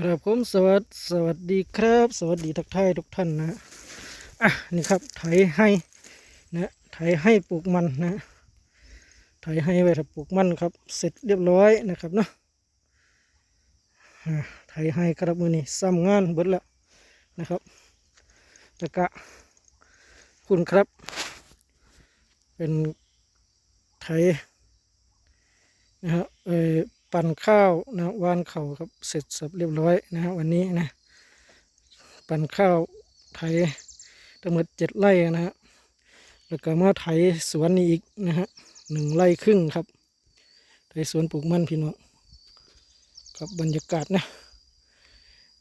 ครับผมสวัสดีสวัสดีครับ สวัสดีทักทายทุกท่านนะอะนี่ครับไถให้นะไถให้ปลูกมันนะไถให้ไว้ถ้าปลูกมันครับ เสร็จเรียบร้อยนะครับเนาะไถให้ครับมือนี้ซ้ำงานเบิดล้วนะครับตะกะคุณครับ เป็นไถนะฮะเออ ปั่นข้าวนะวานเข่าครับเสร็จสับเรียบร้อยนะฮะวันนี้นะปั่นข้าวไถทั้งหมดเจ็ดไร่นะฮะแล้วก็มาไถสวนนี้อีกนะฮะหนึ่งไร่ครึ่งครับไถสวนปลูกมันพี่น้องกับบรรยากาศนะ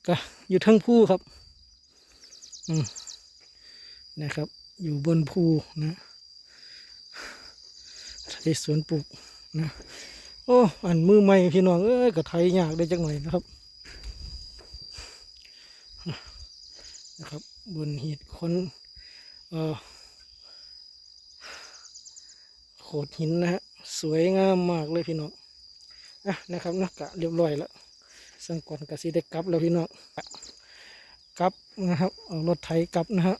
ก็อยู่ทั้งภูครับอืมนะครับ อยู่บนภูนะไถสวนปลูกนะ โอ้อันมือใหม่พี่น้องเอ้ยก็ไทยยากได้จักหน่อยนะครับนะครับ บนหีดคนเอ่อโขดหินนะฮะสวยงามมากเลยพี่น้องอะนะครับนะกะเรียบร้อยแล้วสังก่อนกะสิได้กลับแล้วพี่น้องกลับนะครับเอารถไถกลับนะฮะ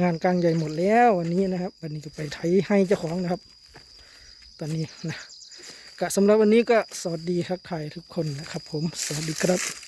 งานกลางใหญ่หมดแล้ววันนี้นะครับวันนี้ก็ไปไถให้เจ้าของนะครับ ตอนนี้นะ ก็สำหรับวันนี้ก็สวัสดีทักทายทุกคนนะครับผม สวัสดีครับ